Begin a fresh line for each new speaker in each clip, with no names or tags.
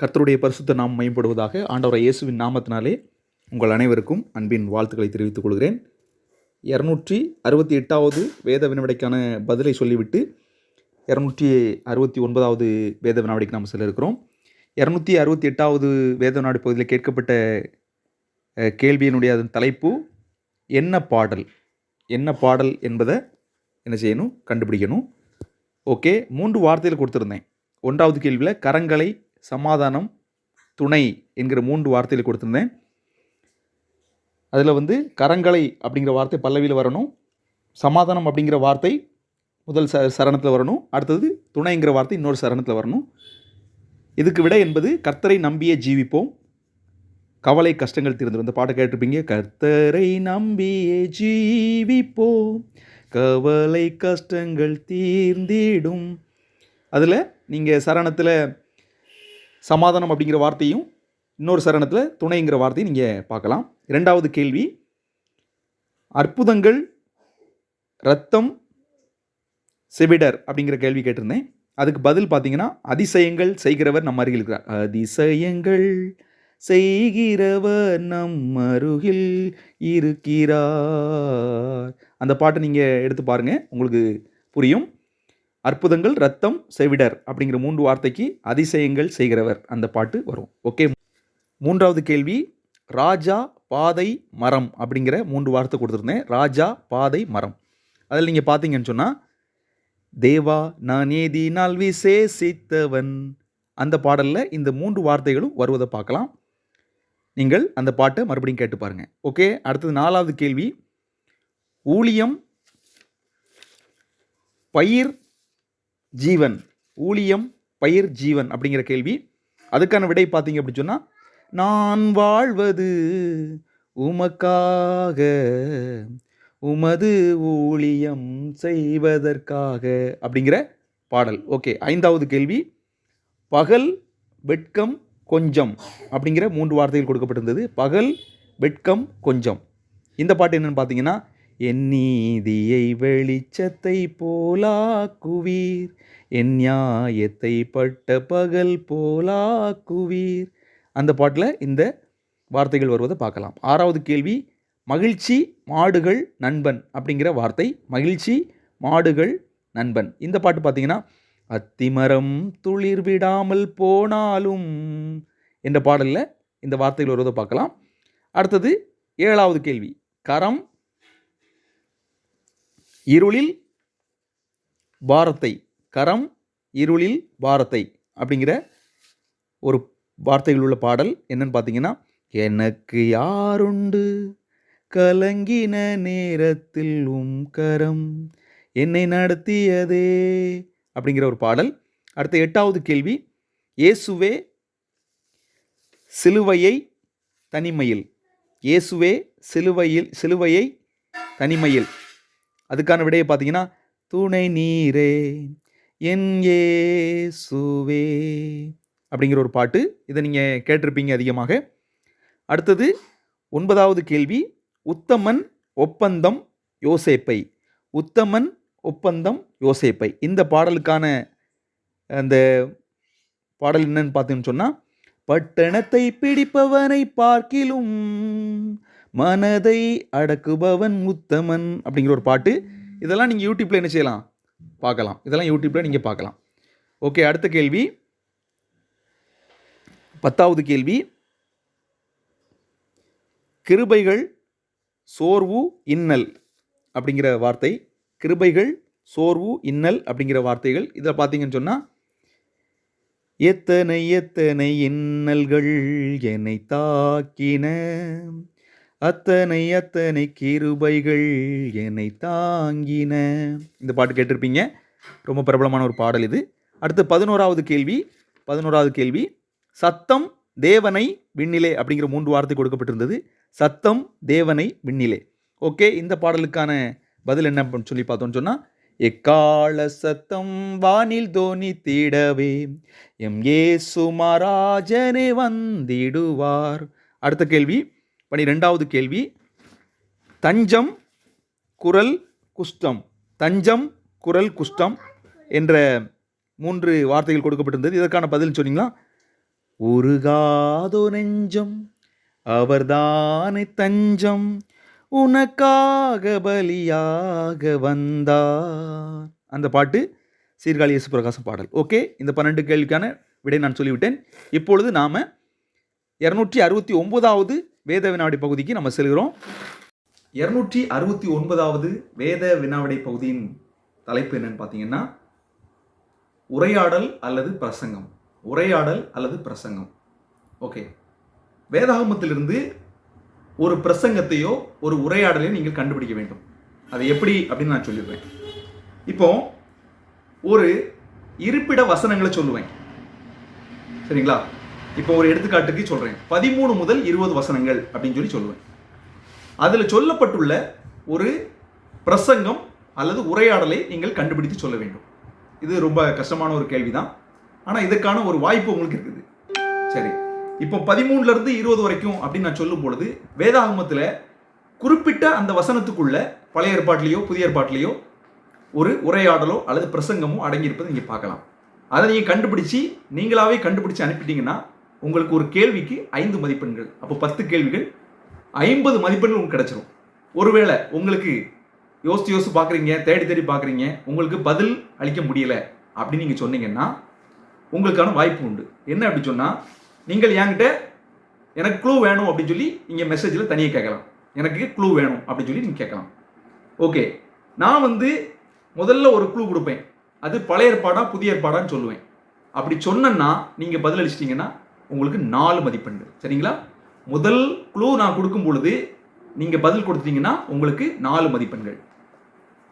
கர்த்தருடைய பரிசுத்த நாம் மேம்படுவதாக ஆண்டவர் இயேசுவின் நாமத்தினாலே உங்கள் அனைவருக்கும் அன்பின் வாழ்த்துக்களை தெரிவித்துக் கொள்கிறேன். இரநூற்றி அறுபத்தி எட்டாவது வேத வினாவிடைக்கான பதிலை சொல்லிவிட்டு இரநூற்றி அறுபத்தி ஒன்பதாவது வேத வினாவிடைக்கு நாம் செல்ல இருக்கிறோம் இரநூத்தி அறுபத்தி எட்டாவது வேத வினாடி பகுதியில் கேட்கப்பட்ட கேள்வியினுடைய அதன் தலைப்பு என்ன பாடல்? என்ன பாடல் என்பதை என்ன செய்யணும்? கண்டுபிடிக்கணும். ஓகே மூன்று வார்த்தையில் கொடுத்துருந்தேன். ஒன்றாவது கேள்வியில் கரங்களை சமாதானம் துணை என்கிற மூன்று வார்த்தையில் கொடுத்துருந்தேன். அதில் வந்து கரங்களை அப்படிங்கிற வார்த்தை பல்லவியில் வரணும். சமாதானம் அப்படிங்கிற வார்த்தை முதல் ச சரணத்தில் வரணும். அடுத்தது துணைங்கிற வார்த்தை இன்னொரு சரணத்தில் வரணும். இதுக்கு விட என்பது கர்த்தரை நம்பியே ஜீவிப்போம். கவலை கஷ்டங்கள் தீர்ந்து இந்த பாட்டை கேட்டிருப்பீங்க. கர்த்தரை நம்பியே ஜீவிப்போம். கவலை கஷ்டங்கள் தீர்ந்திடும். அதில் நீங்கள் சரணத்தில் சமாதானம் அப்படிங்கிற வார்த்தையும் இன்னொரு சரணத்தில் துணைங்கிற வார்த்தையும் நீங்கள் பார்க்கலாம். இரண்டாவது கேள்வி அற்புதங்கள் ரத்தம் செவிடர் அப்படிங்கிற கேள்வி கேட்டிருந்தேன். அதுக்கு பதில் பார்த்தீங்கன்னா அதிசயங்கள் செய்கிறவர் நம்ம அருகில் இருக்கிறார். அதிசயங்கள் செய்கிறவர் நம் அருகில் இருக்கிறார். அந்த பாட்டை நீங்கள் எடுத்து பாருங்கள் உங்களுக்கு புரியும். அற்புதங்கள் ரத்தம் செவிடர் அப்படிங்கிற மூன்று வார்த்தைக்கு அதிசயங்கள் செய்கிறவர். அந்த பாட்டு வரும். ஓகே மூன்றாவது கேள்வி ராஜா பாதை மரம் அப்படிங்கிற மூன்று வார்த்தை கொடுத்துருந்தேன். ராஜா பாதை மரம். அதில் நீங்கள் பார்த்தீங்கன்னு சொன்னால் தேவா நான் ஏதினால் விசேஷித்தவன். அந்த பாடலில் இந்த மூன்று வார்த்தைகளும் வருவதை பார்க்கலாம். நீங்கள் அந்த பாட்டை மறுபடியும் கேட்டு பாருங்கள் ஓகே அடுத்தது நாலாவது கேள்வி ஊழியம் பயிர் ஜீவன். ஊழியம் பயிர் ஜீவன் அப்படிங்கிற கேள்வி. அதுக்கான விடை பார்த்தீங்க அப்படி சொன்னால் நான் வாழ்வது உமக்காக உமது ஊழியம் செய்வதற்காக அப்படிங்கிற பாடல். ஓகே ஐந்தாவது கேள்வி. பகல் வெட்கம் கொஞ்சம் அப்படிங்கிற மூன்று வார்த்தைகள் கொடுக்கப்பட்டிருந்தது. பகல் வெட்கம் கொஞ்சம். இந்த பாட்டு என்னென்னு பார்த்தீங்கன்னா என் நீதியை வெளிச்சத்தை போலாக்குவீர். என் நியாயத்தை பட்ட பகல் போலாக்குவீர். அந்த பாட்டில் இந்த வார்த்தைகள் வருவதை பார்க்கலாம். ஆறாவது கேள்வி மகிழ்ச்சி மாடுகள் நண்பன் அப்படிங்கிற வார்த்தை. மகிழ்ச்சி மாடுகள் நண்பன். இந்த பாட்டு பார்த்தீங்கன்னா அத்திமரம் துளிர் விடாமல் போனாலும் என்ற பாடலில் இந்த வார்த்தைகள் வருவதை பார்க்கலாம். அடுத்தது ஏழாவது கேள்வி கரம் இருளில் பாரத்தை கரம் இருளில் பாரத்தை அப்படிங்கிற ஒரு வார்த்தைகள் உள்ள பாடல் என்னன்னு பார்த்தீங்கன்னா எனக்கு யாருண்டு? கலங்கின நேரத்தில் உம் கரம் என்னை நடத்தியதே அப்படிங்கிற ஒரு பாடல். அடுத்த எட்டாவது கேள்வி இயேசுவே சிலுவையை தனிமையில் இயேசுவே சிலுவையில் சிலுவையை தனிமையில் அதுக்கான விடையை பார்த்தீங்கன்னா துணை நீரே என் சுவே அப்படிங்கிற ஒரு பாட்டு. இதை நீங்கள் கேட்டிருப்பீங்க அதிகமாக. அடுத்தது ஒன்பதாவது கேள்வி உத்தமன் ஒப்பந்தம் யோசேப்பை? உத்தமன் ஒப்பந்தம் யோசேப்பை. இந்த பாடலுக்கான அந்த பாடல் என்னன்னு பார்த்தீங்கன்னு சொன்னால் பட்டணத்தை பிடிப்பவனை பார்க்கிலும் மனதை அடக்குபவன் உத்தமன் அப்படிங்கிற ஒரு பாட்டு. இதெல்லாம் நீங்கள் யூடியூப்பில் என்ன செய்யலாம்? பார்க்கலாம். இதெல்லாம் யூடியூப்பில் நீங்கள் பார்க்கலாம். ஓகே அடுத்த கேள்வி. பத்தாவது கேள்வி. கிருபைகள் சோர்வு இன்னல் அப்படிங்கிற வார்த்தை. கிருபைகள் சோர்வு இன்னல் அப்படிங்கிற வார்த்தைகள். இதில் பார்த்தீங்கன்னு சொன்னால் எத்தனை எத்தனை இன்னல்கள் என்னை தாக்கின. அத்தனை அத்தனை கிருபைகள் என்னை தாங்கின. இந்த பாட்டு கேட்டிருப்பீங்க. ரொம்ப பிரபலமான ஒரு பாடல் இது. அடுத்து பதினோராவது கேள்வி. பதினோராவது கேள்வி. சத்தம் தேவனை விண்ணிலே அப்படிங்கிற மூன்று வார்த்தை கொடுக்கப்பட்டிருந்தது. சத்தம் தேவனை விண்ணிலே. ஓகே இந்த பாடலுக்கான பதில் என்ன அப்படின்னு சொல்லி பார்த்தோம்னு சொன்னால் எக்கால சத்தம் வானில் தோனி தீடவே எம் ஏ சுமராஜனே வந்திடுவார். அடுத்த கேள்வி. பனிரெண்டாவது கேள்வி. தஞ்சம் குரல் குஷ்டம். தஞ்சம் குரல் குஷ்டம் என்ற மூன்று வார்த்தைகள் கொடுக்கப்பட்டிருந்தது. இதற்கான பதில் சொன்னீங்களா? உருகாதோ நெஞ்சம் அவர்தானே தஞ்சம் உனக்காக பலியாக வந்தார். அந்த பாட்டு சீர்காழி இயேசு பிரகாசம் பாடல். ஓகே இந்த பன்னெண்டு கேள்விக்கான விடை நான் சொல்லிவிட்டேன். இப்பொழுது நாம் இரநூற்றி அறுபத்தி ஒம்போதாவது வேத வினாடி பகுதிக்கு நம்ம செல்கிறோம். இரநூற்றி அறுபத்தி ஒன்பதாவது வேத வினாவிடை பகுதியின் தலைப்பு என்னன்னு பார்த்தீங்கன்னா உரையாடல் அல்லது பிரசங்கம். உரையாடல் அல்லது பிரசங்கம். ஓகே. வேதாகமத்திலிருந்து ஒரு பிரசங்கத்தையோ ஒரு உரையாடலையோ நீங்கள் கண்டுபிடிக்க வேண்டும். அது எப்படி அப்படின்னு நான் சொல்லிடுவேன் இப்போ ஒரு இருப்பிட வசனங்களை சொல்லுவேன். சரிங்களா? இப்போ ஒரு எடுத்துக்காட்டுக்கு சொல்கிறேன் பதிமூணு முதல் இருபது வசனங்கள் அப்படின்னு சொல்லி சொல்லுவேன். அதில் சொல்லப்பட்டுள்ள ஒரு பிரசங்கம் அல்லது உரையாடலை நீங்கள் கண்டுபிடித்து சொல்ல வேண்டும். இது ரொம்ப கஷ்டமான ஒரு கேள்விதான். ஆனால் இதற்கான ஒரு வாய்ப்பு உங்களுக்கு இருக்குது. சரி. இப்போ பதிமூணுலேருந்து இருபது வரைக்கும் அப்படின்னு நான் சொல்லும் பொழுது வேதாகமத்தில் குறிப்பிட்ட அந்த வசனத்துக்குள்ள பழைய ஏற்பாட்டிலேயோ புதிய ஏற்பாட்டிலேயோ ஒரு உரையாடலோ அல்லது பிரசங்கமோ அடங்கியிருப்பதை நீங்கள் பார்க்கலாம். அதை நீங்கள் கண்டுபிடிச்சி நீங்களாவே கண்டுபிடிச்சி அனுப்பிட்டீங்கன்னா உங்களுக்கு ஒரு கேள்விக்கு ஐந்து மதிப்பெண்கள். அப்போ பத்து கேள்விகள் ஐம்பது மதிப்பெண்கள் உங்களுக்கு கிடச்சிரும். ஒருவேளை உங்களுக்கு யோசித்து யோசித்து பார்க்குறீங்க தேடி தேடி பார்க்குறீங்க உங்களுக்கு பதில் அளிக்க முடியல அப்படின்னு நீங்கள் சொன்னீங்கன்னா உங்களுக்கான வாய்ப்பு உண்டு. என்ன அப்படி சொன்னால் நீங்கள் என்கிட்ட எனக்கு க்ளூ வேணும் அப்படின்னு சொல்லி நீங்கள் மெசேஜில் தனியாக கேட்கலாம். எனக்கு க்ளூ வேணும் அப்படின்னு சொல்லி நீங்கள் கேட்கலாம். ஓகே. நான் வந்து முதல்ல ஒரு க்ளூ கொடுப்பேன். அது பழைய ஏற்பாடா புதிய ஏற்பாடான்னு சொல்லுவேன். அப்படி சொன்னேன்னா நீங்கள் பதிலளிச்சிட்டிங்கன்னா உங்களுக்கு நாலு மதிப்பெண்கள். சரிங்களா? முதல் குழு நான் கொடுக்கும் பொழுது நீங்கள் பதில் கொடுத்தீங்கன்னா உங்களுக்கு நாலு மதிப்பெண்கள்.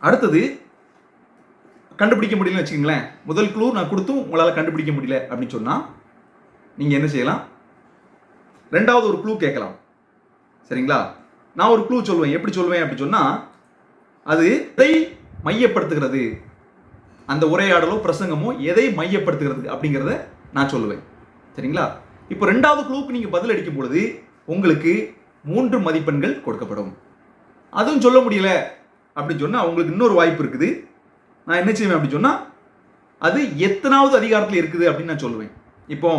அடுத்தது கண்டுபிடிக்க முடியலன்னு வச்சுக்கோங்களேன். முதல் குழு நான் கொடுத்தும் உங்களால் கண்டுபிடிக்க முடியல அப்படின்னு சொன்னால் நீங்கள் என்ன செய்யலாம்? ரெண்டாவது ஒரு க்ளூ கேட்கலாம். சரிங்களா? நான் ஒரு க்ளூ சொல்லுவேன் எப்படி சொல்லுவேன் அப்படின்னு சொன்னால் அது எதை மையப்படுத்துகிறது? அந்த உரையாடலோ பிரசங்கமோ எதை மையப்படுத்துகிறது அப்படிங்கிறத நான் சொல்லுவேன். சரிங்களா? இப்போ ரெண்டாவது குழுவுக்கு நீங்கள் பதில் அடிக்கும் பொழுது உங்களுக்கு மூன்று மதிப்பெண்கள் கொடுக்கப்படும். அதுவும் சொல்ல முடியல அப்படின்னு சொன்னால் அவங்களுக்கு இன்னொரு வாய்ப்பு இருக்குது. நான் என்ன செய்வேன் அப்படின்னு சொன்னால் அது எத்தனாவது அதிகாரத்தில் இருக்குது அப்படின்னு நான் சொல்லுவேன். இப்போ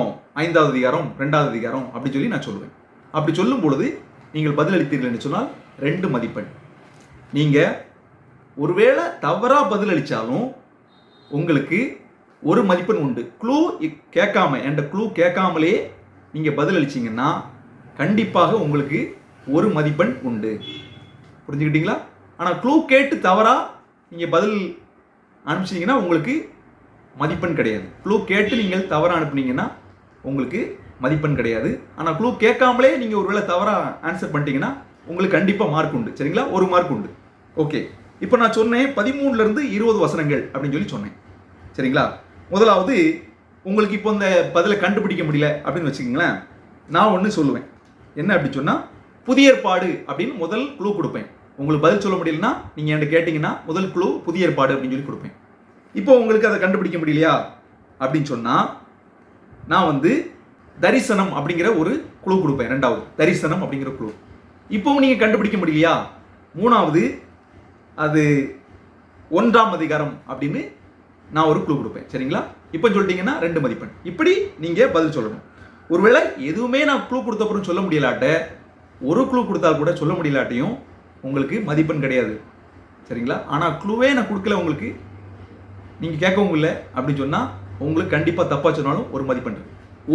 ஐந்தாவது அதிகாரம் ரெண்டாவது அதிகாரம் அப்படி சொல்லி நான் சொல்லுவேன். அப்படி சொல்லும் பொழுது நீங்கள் பதிலளித்தீர்கள் என்று சொன்னால் ரெண்டு மதிப்பெண். நீங்கள் ஒருவேளை தவறாக பதிலளித்தாலும் உங்களுக்கு ஒரு மதிப்பெண் உண்டு. க்ளூ கேட்காம என்கிட்ட க்ளூ கேட்காமலே நீங்கள் பதிலளிச்சிங்கன்னா கண்டிப்பாக உங்களுக்கு ஒரு மதிப்பெண் உண்டு. புரிஞ்சுக்கிட்டீங்களா? ஆனால் க்ளூ கேட்டு தவறாக நீங்கள் பதில் அனுப்பிச்சிங்கன்னா உங்களுக்கு மதிப்பெண் கிடையாது. க்ளூ கேட்டு நீங்கள் தவறாக அனுப்புனீங்கன்னா உங்களுக்கு மதிப்பெண் கிடையாது. ஆனால் க்ளூ கேட்காமலே நீங்கள் ஒருவேளை தவறாக ஆன்சர் பண்ணிட்டீங்கன்னா உங்களுக்கு கண்டிப்பாக மார்க் உண்டு. சரிங்களா? ஒரு மார்க் உண்டு. ஓகே இப்போ நான் சொன்னேன் பதிமூணுலேருந்து இருபது வசனங்கள் அப்படின்னு சொல்லி சொன்னேன். சரிங்களா? முதலாவது உங்களுக்கு இப்போ இந்த பதிலை கண்டுபிடிக்க முடியல அப்படின்னு வச்சுக்கோங்களேன். நான் ஒன்று சொல்லுவேன். என்ன அப்படி சொன்னால் புதிய ஏற்பாடு அப்படின்னு முதல் குழு கொடுப்பேன். உங்களுக்கு பதில் சொல்ல முடியலன்னா நீங்கள் என்கிட்ட கேட்டிங்கன்னா முதல் குழு புதிய ஏற்பாடு அப்படின்னு சொல்லி கொடுப்பேன். இப்போ உங்களுக்கு அதை கண்டுபிடிக்க முடியலையா? அப்படின்னு சொன்னால் நான் வந்து தரிசனம் அப்படிங்கிற ஒரு குழு கொடுப்பேன். ரெண்டாவது தரிசனம் அப்படிங்கிற குழு இப்போவும் நீங்கள் கண்டுபிடிக்க முடியலையா? மூணாவது அது ஒன்றாம் அதிகாரம் அப்படின்னு நான் ஒரு குழு கொடுப்பேன். சரிங்களா? இப்போ சொல்லிட்டீங்கன்னா ரெண்டு மதிப்பெண். இப்படி நீங்கள் பதில் சொல்லணும். ஒருவேளை எதுவுமே நான் குழு கொடுத்தப்புறம் சொல்ல முடியலாட்ட ஒரு குழு கொடுத்தால் கூட சொல்ல முடியலாட்டையும் உங்களுக்கு மதிப்பெண் கிடையாது. சரிங்களா? ஆனால் குழுவே நான் கொடுக்கல உங்களுக்கு. நீங்கள் கேட்கவும் இல்லை அப்படின்னு சொன்னால் உங்களுக்கு கண்டிப்பாக தப்பாக சொன்னாலும் ஒரு மதிப்பெண்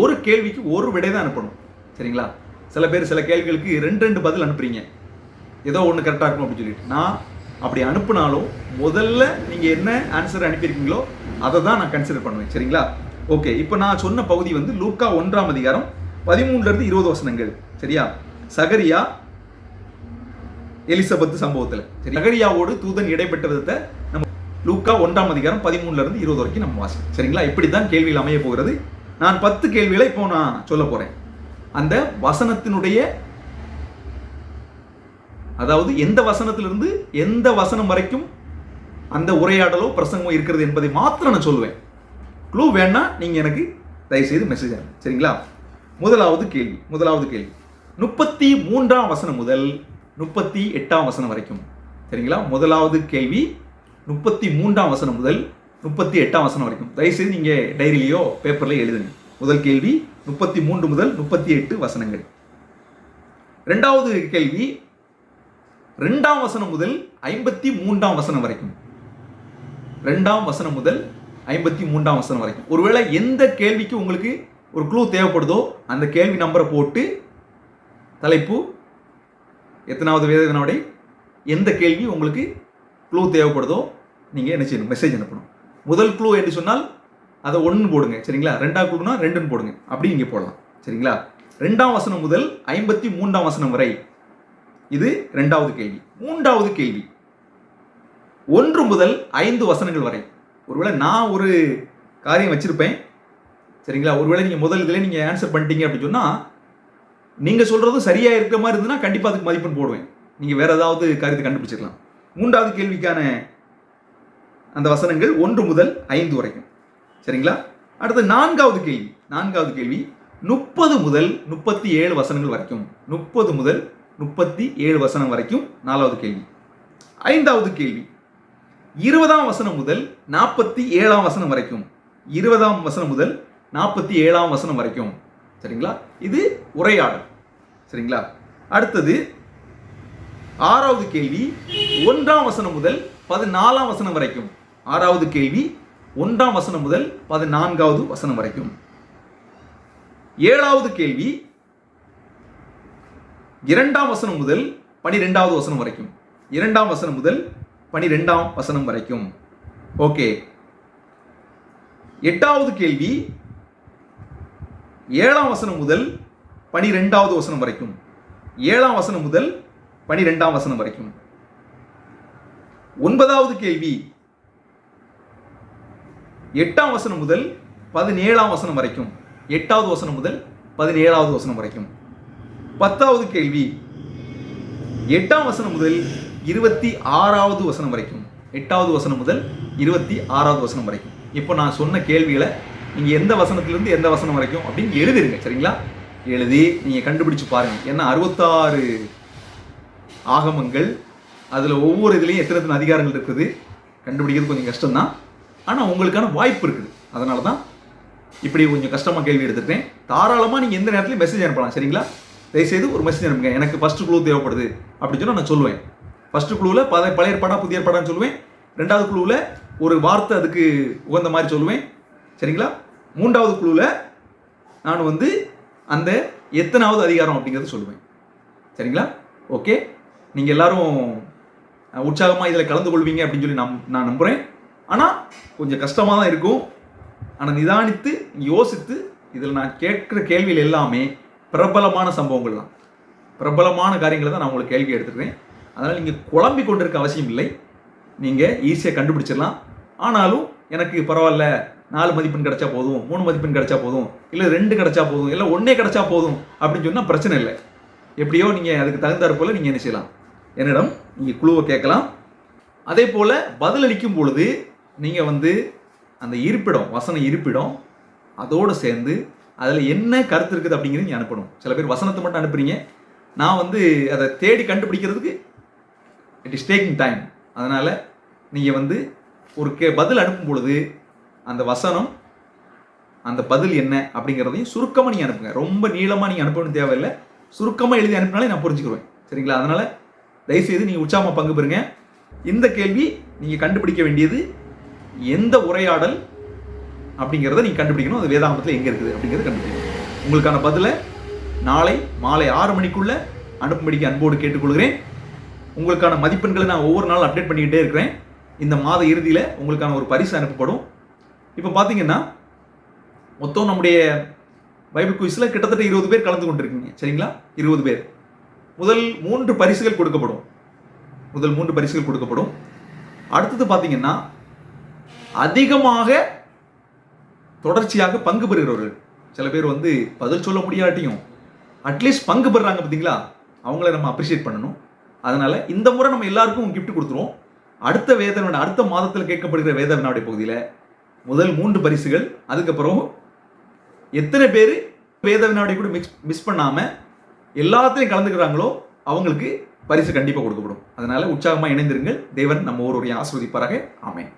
ஒரு கேள்விக்கு ஒரு விடை தான் அனுப்பணும். சரிங்களா? சில பேர் சில கேள்விகளுக்கு ரெண்டு ரெண்டு பதில் அனுப்புறீங்க. ஏதோ ஒன்று கரெக்டாக இருக்கும் அப்படின்னு சொல்லிட்டு. நான் அப்படி அனுப்புனாலும் முதல்ல நீங்கள் என்ன ஆன்சர் அனுப்பியிருக்கீங்களோ அதை தான் நான் கன்சிடர் பண்ணுவேன். சரிங்களா? ஓகே இப்போ நான் சொன்ன பகுதி வந்து லூக்கா ஒன்றாம் அதிகாரம் பதிமூணுலேருந்து இருபது வசனங்கள். சரியா? சகரியா எலிசபெத் சம்பவத்தில். சரி சகரியாவோடு தூதன் இடைப்பட்ட விதத்தை நம்ம லூக்கா ஒன்றாம் அதிகாரம் பதிமூணுலேருந்து இருபது வரைக்கும் நம்ம வாசம் சரிங்களா? இப்படி தான் கேள்விகள் அமைய போகிறது. நான் பத்து கேள்விகளை இப்போ நான் சொல்ல போகிறேன் அந்த வசனத்தினுடைய அதாவது எந்த வசனத்திலிருந்து எந்த வசனம் வரைக்கும் அந்த உரையாடலோ பிரசங்கமோ இருக்கிறது என்பதை மாத்திரம் நான் சொல்லுவேன். க்ளூ வேணா நீங்கள் எனக்கு தயவுசெய்து மெசேஜ் ஆகும் சரிங்களா? முதலாவது கேள்வி முதலாவது கேள்வி. முப்பத்தி மூன்றாம் வசனம் முதல் முப்பத்தி எட்டாம் வசனம் வரைக்கும். சரிங்களா? முதலாவது கேள்வி முப்பத்தி மூன்றாம் வசனம் முதல் முப்பத்தி எட்டாம் வசனம் வரைக்கும். தயவுசெய்து நீங்கள் டைரியிலையோ பேப்பர்லையோ எழுதுங்க. முதல் கேள்வி முப்பத்தி மூன்று முதல் முப்பத்தி எட்டு வசனங்கள். ரெண்டாவது கேள்வி ரெண்டாம் வசனம் முதல் ஐம்பத்தி மூன்றாம் வசனம் வரைக்கும். ரெண்டாம் வசனம் முதல் ஐம்பத்தி மூன்றாம் வசனம் வரைக்கும். ஒருவேளை எந்த கேள்விக்கு உங்களுக்கு ஒரு க்ளூ தேவைப்படுதோ அந்த கேள்வி நம்பரை போட்டு தலைப்பு எத்தனாவது வேத எந்த கேள்வி உங்களுக்கு க்ளூ தேவைப்படுதோ நீங்கள் என்ன செய்யணும்? மெசேஜ் அனுப்பணும். முதல் க்ளூ என்று சொன்னால் அதை ஒன்று போடுங்க. சரிங்களா? ரெண்டாம் க்ளூனா ரெண்டுன்னு போடுங்க. அப்படி நீங்கள் போடலாம். சரிங்களா? ரெண்டாம் வசனம் முதல் ஐம்பத்தி மூன்றாம் வசனம் வரை இது ரெண்டாவது கேள்வி. மூன்றாவது கேள்வி. ஒன்று முதல் ஐந்து வசனங்கள் வரை. ஒருவேளை நான் ஒரு காரியம் வச்சிருப்பேன். சரிங்களா? ஒருவேளை நீங்கள் முதல் இதில் நீங்கள் ஆன்சர் பண்ணிட்டீங்க அப்படின்னு சொன்னால் நீங்கள் சொல்கிறதும் சரியாக இருக்கிற மாதிரி இருந்ததுன்னா கண்டிப்பாக அதுக்கு மதிப்பெண் போடுவேன். நீங்கள் வேறு ஏதாவது காரியத்தை கண்டுபிடிச்சிக்கலாம் மூன்றாவது கேள்விக்கான அந்த வசனங்கள் ஒன்று முதல் ஐந்து வரைக்கும். சரிங்களா? அடுத்து நான்காவது கேள்வி. நான்காவது கேள்வி. முப்பது முதல் முப்பத்தி ஏழு வசனங்கள் வரைக்கும். முப்பது முதல் முப்பத்தி ஏழு வசனம் வரைக்கும் நாலாவது கேள்வி. ஐந்தாவது கேள்வி. இருபதாம் வசனம் முதல் நாற்பத்தி ஏழாம் வசனம் வரைக்கும். இருபதாம் வசனம் முதல் நாற்பத்தி ஏழாம் வசனம் வரைக்கும். சரிங்களா? இது உரையாடல். சரிங்களா? அடுத்தது ஆறாவது கேள்வி ஒன்றாம் வசனம் முதல் பதினாலாம் வசனம் வரைக்கும். ஆறாவது கேள்வி ஒன்றாம் வசனம் முதல் பதினான்காவது வசனம் வரைக்கும். ஏழாவது கேள்வி இரண்டாம் வசனம் முதல் பனிரெண்டாவது வசனம் வரைக்கும். இரண்டாம் வசனம் முதல் பனிரெண்டாம் வசனம் வரைக்கும். ஓகே. எட்டாவது கேள்வி. ஏழாம் வசனம் முதல் பனிரெண்டாவது வசனம் வரைக்கும். ஏழாம் வசனம் முதல் பனிரெண்டாம் வசனம் வரைக்கும். ஒன்பதாவது கேள்வி. எட்டாம் வசனம் முதல் பதினேழாம் வசனம் வரைக்கும். எட்டாவது வசனம் முதல் பதினேழாவது வசனம் வரைக்கும். பத்தாவது கேள்வி. எட்டாம் வசனம் முதல் இருபத்தி ஆறாவது வசனம் வரைக்கும். எட்டாவது வசனம் முதல் இருபத்தி ஆறாவது வசனம் வரைக்கும். இப்போ நான் சொன்ன கேள்விகளை நீங்கள் எந்த வசனத்துலேருந்து எந்த வசனம் வரைக்கும் அப்படின்னு எழுதிருங்க சரிங்களா? எழுதி நீங்கள் கண்டுபிடிச்சு பாருங்க. ஏன்னா அறுபத்தாறு ஆகமங்கள் அதில் ஒவ்வொரு இதுலேயும் எத்தனை எத்தனை அதிகாரங்கள் இருக்குது? கண்டுபிடிக்கிறது கொஞ்சம் கஷ்டம்தான். ஆனால் உங்களுக்கான வாய்ப்பு இருக்குது. அதனால தான் இப்படி கொஞ்சம் கஷ்டமாக கேள்வி எடுத்துட்டேன் தாராளமாக நீங்கள் எந்த நேரத்துலையும் மெசேஜ் அனுப்பலாம் சரிங்களா? தயவுசெய்து ஒரு மெசேஜ் அனுப்புங்க. எனக்கு ஃபஸ்ட்டு குழு தேவைப்படுது அப்படின்னு சொன்னால் நான் சொல்லுவேன். ஃபஸ்ட்டு குழுவில் பழைய பழைய ஏற்பாடா புதிய ஏற்பாடான்னு சொல்லுவேன். ரெண்டாவது குழுவில் ஒரு வார்த்தை அதுக்கு உகந்த மாதிரி சொல்லுவேன். சரிங்களா? மூன்றாவது குழுவில் நான் வந்து அந்த எத்தனாவது அதிகாரம் அப்படிங்கிறத சொல்லுவேன். சரிங்களா? ஓகே நீங்கள் எல்லாரும் உற்சாகமாக இதில் கலந்து கொள்வீங்க அப்படின்னு சொல்லி நம் நான் நம்புகிறேன் ஆனால் கொஞ்சம் கஷ்டமாக தான் இருக்கும். ஆனால் நிதானித்து யோசித்து இதில் நான் கேட்குற கேள்விகள் எல்லாமே பிரபலமான சம்பவங்கள் தான் பிரபலமான காரியங்களை தான் நான் உங்களுக்கு கேள்வி எடுத்துக்கிறேன் அதனால் நீங்கள் குழம்பி கொண்டிருக்க அவசியம் இல்லை. நீங்கள் ஈஸியாக கண்டுபிடிச்சிடலாம். ஆனாலும் எனக்கு பரவாயில்ல நாலு மதிப்பெண் கிடைச்சா போதும் மூணு மதிப்பெண் கிடைச்சா போதும் இல்லை ரெண்டு கிடைச்சா போதும் இல்லை ஒன்றே கிடச்சா போதும் அப்படின்னு சொன்னால் பிரச்சனை இல்லை. எப்படியோ நீங்கள் அதுக்கு தகுந்தாற் போல் நீங்கள் என்ன செய்யலாம்? என்னிடம் நீங்கள் குழுவை கேட்கலாம். அதே போல் பதிலளிக்கும் பொழுது நீங்கள் வந்து அந்த இருப்பிடம் வசன இருப்பிடம் அதோடு சேர்ந்து அதில் என்ன கருத்து இருக்குது அப்படிங்கிறது நீங்கள் அனுப்பணும். சில பேர் வசனத்தை மட்டும் அனுப்புறீங்க. நான் வந்து அதை தேடி கண்டுபிடிக்கிறதுக்கு இட் இஸ் டேக்கிங் டைம் அதனால் நீங்கள் வந்து ஒரு கே பதில் அனுப்பும் பொழுது அந்த வசனம் அந்த பதில் என்ன அப்படிங்கிறதையும் சுருக்கமாக நீங்கள் அனுப்புங்க. ரொம்ப நீளமாக நீங்கள் அனுப்பணும் தேவையில்லை. சுருக்கமாக எழுதி அனுப்பினாலே நான் புரிஞ்சுக்குவேன் சரிங்களா? அதனால் தயவுசெய்து நீங்கள் உற்சாகமாக பங்கு பெறுங்க. இந்த கேள்வி நீங்கள் கண்டுபிடிக்க வேண்டியது எந்த உரையாடல் அப்படிங்கிறத நீங்கள் கண்டுபிடிக்கணும். அது வேதாகமத்தில் எங்கே இருக்குது அப்படிங்கிறத கண்டுபிடிக்கணும். உங்களுக்கான பதிலை நாளை மாலை ஆறு மணிக்குள்ளே அனுப்பும்படிக்கு அன்போடு கேட்டுக்கொள்கிறேன். உங்களுக்கான மதிப்பெண்களை நான் ஒவ்வொரு நாளும் அப்டேட் பண்ணிக்கிட்டே இருக்கிறேன். இந்த மாத இறுதியில் உங்களுக்கான ஒரு பரிசு அனுப்பப்படும். இப்போ பார்த்தீங்கன்னா மொத்தம் நம்முடைய பைபிள் குயிஸில் கிட்டத்தட்ட இருபது பேர் கலந்து கொண்டிருக்கீங்க. சரிங்களா? இருபது பேர். முதல் மூன்று பரிசுகள் கொடுக்கப்படும். முதல் மூன்று பரிசுகள் கொடுக்கப்படும். அடுத்தது பார்த்தீங்கன்னா அதிகமாக தொடர்ச்சியாக பங்கு பெறுகிறவர்கள். சில பேர் வந்து பதில் சொல்ல முடியாட்டியும் அட்லீஸ்ட் பங்கு பெறுறாங்க பார்த்தீங்களா அவங்கள நம்ம அப்ரிஷியேட் பண்ணணும். அதனால் இந்த முறை நம்ம எல்லாருக்கும் கிஃப்ட் கொடுத்துருவோம். அடுத்த வேதனோட அடுத்த மாதத்தில் கேட்கப்படுகிற வேதனாவுடைய பகுதியில் முதல் மூன்று பரிசுகள் அதுக்கப்புறம் எத்தனை பேர் வேதவினாவுடைய கூட மிக்ஸ் மிஸ் பண்ணாமல் எல்லாத்தையும் கலந்துக்கிறாங்களோ அவங்களுக்கு பரிசு கண்டிப்பாக கொடுக்கப்படும். அதனால் உற்சாகமாக இணைந்திருங்கள். தேவன் நம்ம ஒருவரையும் ஆஸ்வதிப்பாராக ஆமேன்.